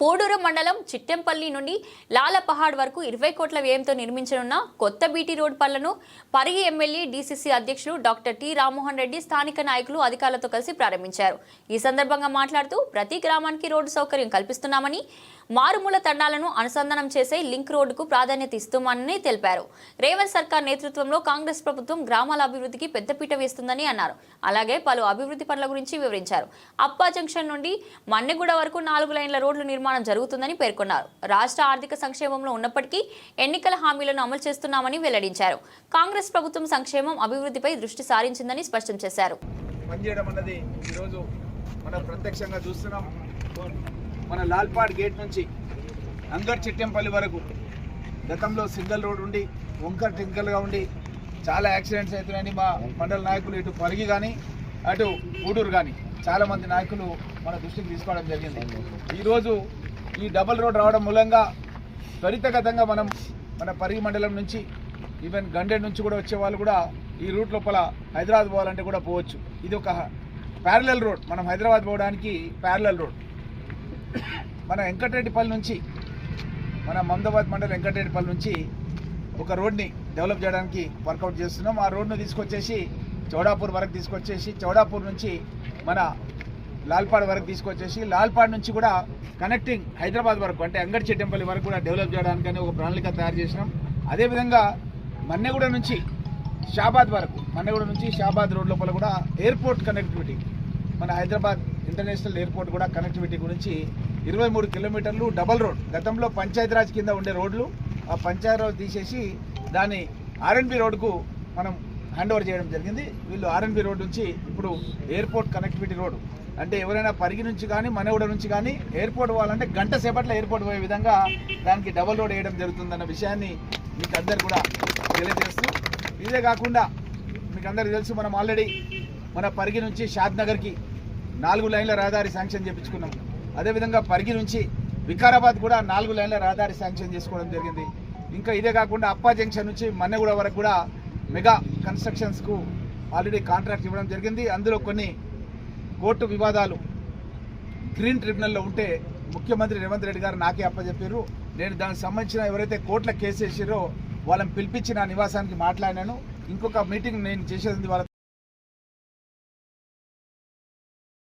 పోడూరు మండలం చిట్టెంపల్లి నుండి లాలపహాడ్ వరకు ఇరవై కోట్ల వ్యయంతో నిర్మించనున్న కొత్త బీటీ రోడ్ పనులను పరిగి ఎమ్మెల్యే డీసీసీ అధ్యక్షులు డాక్టర్ టి రామ్మోహన్ రెడ్డి స్థానిక నాయకులు అధికారులతో కలిసి ప్రారంభించారు. ఈ సందర్భంగా మాట్లాడుతూ ప్రతి గ్రామానికి రోడ్డు సౌకర్యం కల్పిస్తున్నామని మారుమూల తండాలను అనుసంధానం చేసే లింక్ రోడ్డుకు ప్రాధాన్యత ఇస్తున్నామని తెలిపారు. రేవంత్ సర్కార్ నేతృత్వంలో కాంగ్రెస్ ప్రభుత్వం గ్రామాల అభివృద్ధికి పెద్దపీట వేస్తుందని అన్నారు. అలాగే పలు అభివృద్ధి పనుల గురించి వివరించారు. అప్పా జంక్షన్ నుండి మన్నెగూడ వరకు నాలుగు లైన్ల రోడ్లు నిర్మాణం జరుగుతుందని పేర్కొన్నారు. రాష్ట్ర ఆర్థిక సంక్షేమంలో ఉన్నప్పటికీ ఎన్నికల హామీలను అమలు చేస్తున్నామని వెల్లడించారు. కాంగ్రెస్ ప్రభుత్వం సంక్షేమం అభివృద్ధిపై దృష్టి సారించిందని స్పష్టం చేశారు. మనం ప్రత్యక్షంగా చూస్తున్నాం. మన లాల్పాడ్ గేట్ నుంచి అందరు చిట్టెంపల్లి వరకు గతంలో సింగల్ రోడ్ ఉండి వంకర్ టింకల్గా ఉండి చాలా యాక్సిడెంట్స్ అవుతున్నాయని మా మండల నాయకులు ఇటు పరిగి కానీ అటు ఊడూరు కానీ చాలా మంది నాయకులు మన దృష్టికి తీసుకోవడం జరిగింది. ఈరోజు ఈ డబుల్ రోడ్ రావడం మూలంగా త్వరితగతంగా మనం మన పరిగి మండలం నుంచి ఈవెన్ గండెడ్ నుంచి కూడా వచ్చే వాళ్ళు కూడా ఈ రూట్ లోపల హైదరాబాద్ పోవాలంటే కూడా పోవచ్చు. ఇది ఒక ప్యారలల్ రోడ్. మనం హైదరాబాద్ పోవడానికి ప్యారలల్ రోడ్. మన వెంకటరెడ్డిపల్లి నుంచి మన మమదాబాద్ మండలం వెంకటరెడ్డిపల్లి నుంచి ఒక రోడ్ని డెవలప్ చేయడానికి వర్కౌట్ చేస్తున్నాం. ఆ రోడ్ను తీసుకొచ్చేసి చౌడాపూర్ వరకు తీసుకొచ్చేసి చౌడాపూర్ నుంచి మన లాల్పాడ్ వరకు తీసుకొచ్చేసి లాల్పాడ్ నుంచి కూడా కనెక్టింగ్ హైదరాబాద్ వరకు అంటే అంగడి వరకు కూడా డెవలప్ చేయడానికని ఒక ప్రణాళిక తయారు చేసినాం. అదేవిధంగా మన్నెగూడ నుంచి షాబాద్ వరకు మన్నెగూడ నుంచి షాబాద్ రోడ్ లోపల కూడా ఎయిర్పోర్ట్ కనెక్టివిటీ మన హైదరాబాద్ ఇంటర్నేషనల్ ఎయిర్పోర్ట్ కూడా కనెక్టివిటీ గురించి ఇరవై మూడు కిలోమీటర్లు డబల్ రోడ్ గతంలో పంచాయతీరాజ్ కింద ఉండే రోడ్లు ఆ పంచాయతీరాజ్ తీసేసి దాన్ని ఆర్ఎన్బి రోడ్కు మనం హ్యాండ్ ఓవర్ చేయడం జరిగింది. వీళ్ళు ఆర్ఎన్బి రోడ్ నుంచి ఇప్పుడు ఎయిర్పోర్ట్ కనెక్టివిటీ రోడ్. అంటే ఎవరైనా పరిగి నుంచి కానీ మనవుడ నుంచి కానీ ఎయిర్పోర్ట్ పోవాలంటే గంట సేపట్లో ఎయిర్పోర్ట్ పోయే విధంగా దానికి డబల్ రోడ్ వేయడం జరుగుతుందన్న విషయాన్ని మీకు అందరు కూడా తెలియజేస్తూ ఇదే కాకుండా మీకు అందరికీ తెలుసు మనం ఆల్రెడీ మన పరిగి నుంచి షాద్ నగర్కి నాలుగు లైన్ల రహదారి శాంక్షన్ చేయించుకున్నాం అదేవిధంగా పరిగి నుంచి వికారాబాద్ కూడా నాలుగు లైన్ల రహదారి శాంక్షన్ చేసుకోవడం జరిగింది. ఇంకా ఇదే కాకుండా అప్పా జంక్షన్ నుంచి మన్నెగూడ వరకు కూడా మెగా కన్స్ట్రక్షన్స్కు ఆల్రెడీ కాంట్రాక్ట్ ఇవ్వడం జరిగింది. అందులో కొన్ని కోర్టు వివాదాలు గ్రీన్ ట్రిబ్యునల్లో ఉంటే ముఖ్యమంత్రి రేవంత్ రెడ్డి గారు నాకే అప్పచెప్పారు నేను దానికి సంబంధించిన ఎవరైతే కోర్టుల కేసు వేసారో వాళ్ళని పిలిపించి నా నివాసానికి మాట్లాడినాను. ఇంకొక మీటింగ్ నేను చేసేది వాళ్ళతో